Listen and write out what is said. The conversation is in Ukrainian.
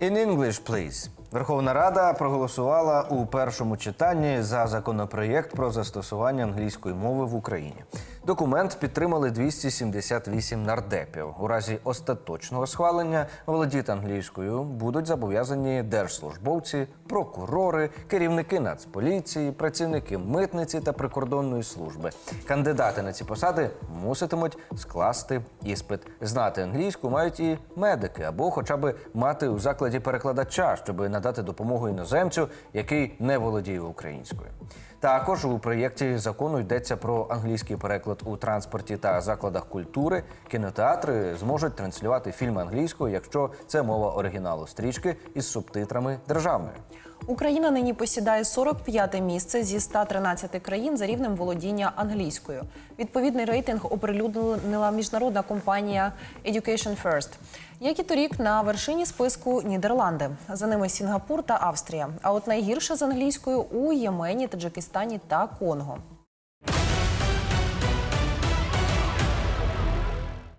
In English, please. Верховна Рада проголосувала у першому читанні за законопроєкт про застосування англійської мови в Україні. Документ підтримали 278 нардепів. У разі остаточного схвалення володіти англійською будуть зобов'язані держслужбовці, прокурори, керівники нацполіції, працівники митниці та прикордонної служби. Кандидати на ці посади муситимуть скласти іспит. Знати англійську мають і медики або хоча б мати у закладі перекладача, щоб надати допомогу іноземцю, який не володіє українською. Також у проєкті закону йдеться про англійський переклад у транспорті та закладах культури. Кінотеатри зможуть транслювати фільми англійською, якщо це мова оригіналу стрічки із субтитрами державною. Україна нині посідає 45-те місце зі 113 країн за рівнем володіння англійською. Відповідний рейтинг оприлюднила міжнародна компанія Education First. Як і торік на вершині списку Нідерланди. За ними Сінгапур та Австрія. А от найгірше з англійською у Ємені, Таджикистані та Конго.